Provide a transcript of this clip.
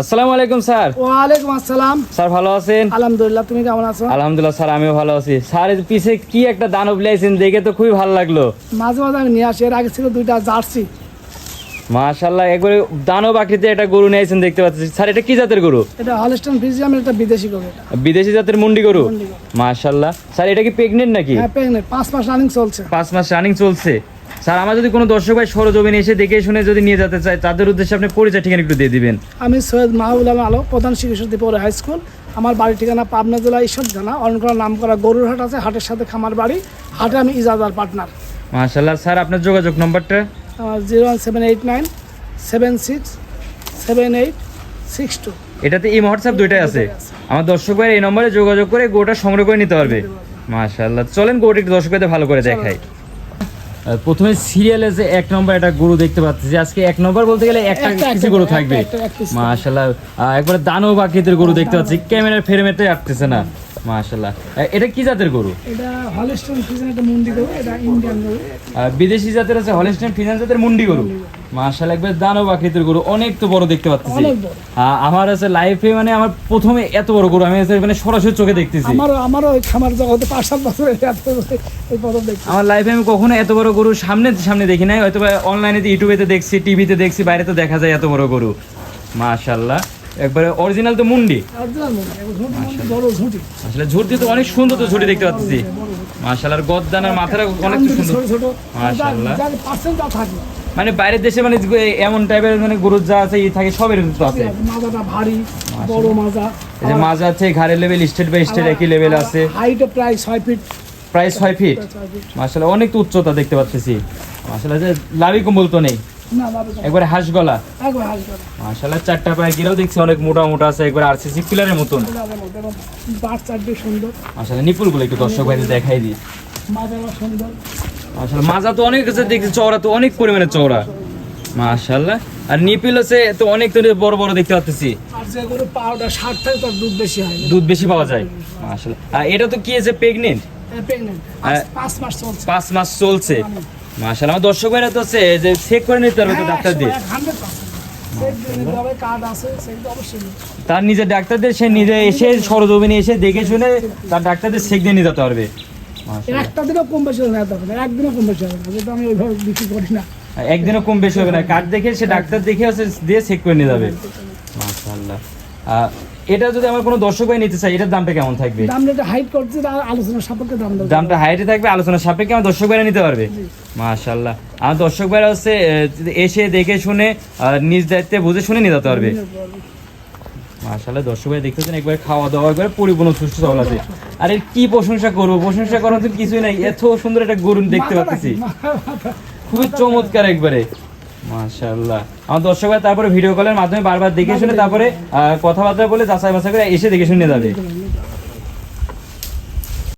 আসসালামু আলাইকুম স্যার। ওয়ালাইকুম আসসালাম। স্যার ভালো আছেন? আলহামদুলিল্লাহ তুমি কেমন আছো? আলহামদুলিল্লাহ স্যার আমিও ভালো আছি। স্যার পিছে কি একটা দানব লাইছেন দেখে তো খুবই ভালো লাগল। মাঝে মাঝে আমি নিয়ে আসি এর আগে ছিল দুইটা জার্সি। মাশাল্লাহ একবারে দানব আকৃতি একটা গরু নিয়েছেন দেখতে পাচ্ছি। স্যার এটা কি জাতের গরু? এটা হলস্টন ফ্রিজিয়ামের একটা বিদেশি গরু এটা। বিদেশি জাতের মুন্ডি গরু। মাশাল্লাহ স্যার এটা কি প্রেগনেন্ট নাকি? হ্যাঁ প্রেগনেন্ট পাঁচ মাস রানিং চলছে। পাঁচ মাস রানিং চলছে। স্যার আমার যদি কোনো দর্শক ভাই সরজমিনে এসে দেখে শুনে যদি নিয়ে যেতে চায় তাদের উদ্দেশ্যে আপনি পরিচয় ঠিকানা একটু দিয়ে দিবেন। আমি সৈয়দ মাহবুল আলম আলো প্রধান চিকিৎসক দীপর হাই স্কুল। আমার বাড়ির ঠিকানা পাবনা জেলা ঈশ্বর জানা অরণ করা নাম করা গরুর হাট আছে হাটের সাথে খামার বাড়ি। হাটে আমি ইজাজার পার্টনার। মাশাল্লাহ স্যার আপনার যোগাযোগ নম্বরটা? Zero one seven eight nine seven six seven eight six two. এটাতে এই হোয়াটসঅ্যাপ দুইটাই আছে। আমার দর্শক ভাই এই নম্বরে যোগাযোগ করে গোটা সংগ্রহ করে নিতে পারবে। মাশাআল্লাহ চলেন গোটা একটু দর্শক ভালো করে দেখাই। প্রথমে সিরিয়ালে যে এক নম্বর একটা গরু দেখতে পাচ্ছি যে আজকে এক নম্বর বলতে গেলে একটা কিছু গরু থাকবে। মাশালাহ একবারে দান বাকিদের গরু দেখতে পাচ্ছি ক্যামেরার ফ্রেমেতে আসতেছে না। মাশাল্লাহ। এটা কি জাতের গরু? এটা হলস্টন একটা মন্দির গরু এটা ইন্ডিয়ান গরু। বিদেশি জাতের আছে হলস্টন ফিনান জাতের মুন্ডি গরু। মাশাআল্লাহ একবার গরু অনেক তো বড় দেখতে পাচ্ছি। আমার আছে লাইফে মানে আমার প্রথমে এত বড় গরু আমি মানে সরাসরি চোখে দেখতেছি। আমার আমারও খামার জগতে পাঁচ সাত বছর এত এই প্রথম দেখছি। আমার লাইফে আমি কখনো এত বড় গরু সামনে সামনে দেখি নাই হয়তো অনলাইনে ইউটিউবে দেখছি টিভিতে দেখছি বাইরে তো দেখা যায় এত বড় গরু। মাশাল্লাহ একবারে অরিজিনাল তো মুন্ডি। মনে হয়, মনে হয়, আসলে ঝুটি। তো অনেক সুন্দর তো ঝুটি দেখতে পাচ্ছি। মাশাল্লাহ গদ্দানার মাথাটা অনেক সুন্দর। মাশাআল্লাহ। মানে বাইরের দেশে মানে এমন টাইপের মানে গরু যা আছে ই থাকে সবের তো আছে। মাজাটা ভারী বড় মাজা। এই যে মাঝ আছে ঘাড়ের লেভেল স্টেট বাই স্টেট একই লেভেল আছে। হাইটও প্রায় ছয় ফিট প্রায় ছয় ফিট ছয় ফিট মাশাল্লাহ অনেক উচ্চতা দেখতে পাচ্ছি। মাশাল্লাহ যে লাভি কম্বল তো নেই। একবারে হাঁস গলা? মাশাআল্লাহ চারটা পায়ে গিরাও দেখছি অনেক মোটা মোটা আছে একবার আরসিসি পিলারের মতন। বাট চারটে সুন্দর। মাশাআল্লাহ নিপুলগুলো একটু দর্শক ভাইদের দেখাই দিই। মাশাআল্লাহ মাজা তো অনেক আছে দেখছি চওড়া তো অনেক পরিমাণে চওড়া। মাশাআল্লাহ আর নিপিল আছে তো অনেক তো বড় বড় দেখতে পাচ্ছি আর যে গরু পাউডার ষাট থাকে তার দুধ বেশি হয় দুধ বেশি পাওয়া যায়। মাশাআল্লাহ আর এটা তো কি আছে। মাস চলছে। পাঁচ মাস চলছে। মাশাআল্লাহ আমার দর্শক ভাইরা তো যে চেক করে নিতে পারবে তো ডাক্তার দিয়ে। তার নিজের ডাক্তার দিয়ে সে নিজে এসে সরজমিনে এসে দেখে শুনে তার ডাক্তারদের চেক দিয়ে নিতে পারবে। একটা দিনও কম বেশি হবে না একদিনও কম বেশি হবে না আমি ওইভাবে বিক্রি করি না। একদিনও কম বেশি হবে না কার্ড দেখে সে ডাক্তার দেখে দিয়ে চেক করে নিয়ে যাবে। মাশাআল্লাহ। এটা যদি আমার কোনো দর্শক ভাই নিতে চাই এটার দামটা কেমন থাকবে? দাম যেটা হাইট করছে তার আলোচনা সাপেক্ষে দাম দামটা হাইটে থাকবে আলোচনা সাপেক্ষে আমার দর্শক ভাইরা নিতে পারবে। মাশাআল্লাহ। আমার দর্শক ভাইরা হচ্ছে এসে দেখে শুনে নিজ দায়িত্বে বুঝে শুনে নিয়ে যেতে পারবে মাশাআল্লাহ দর্শক ভাই দেখতেছেন একবার খাওয়া দাওয়া একবার পরিপূর্ণ সুস্থ সবল আছে। আর এর কি প্রশংসা করব? প্রশংসা করার তো কিছুই নাই। এত সুন্দর একটা গরু দেখতে পাচ্ছি। খুবই চমৎকার একবারে। মাশাআল্লাহ। আমার দর্শক ভাই তারপরে ভিডিও কলের মাধ্যমে বারবার দেখে শুনে তারপরে আহ, কথাবার্তা বলে যাচাই বাছাই করে এসে দেখে শুনে যাবে।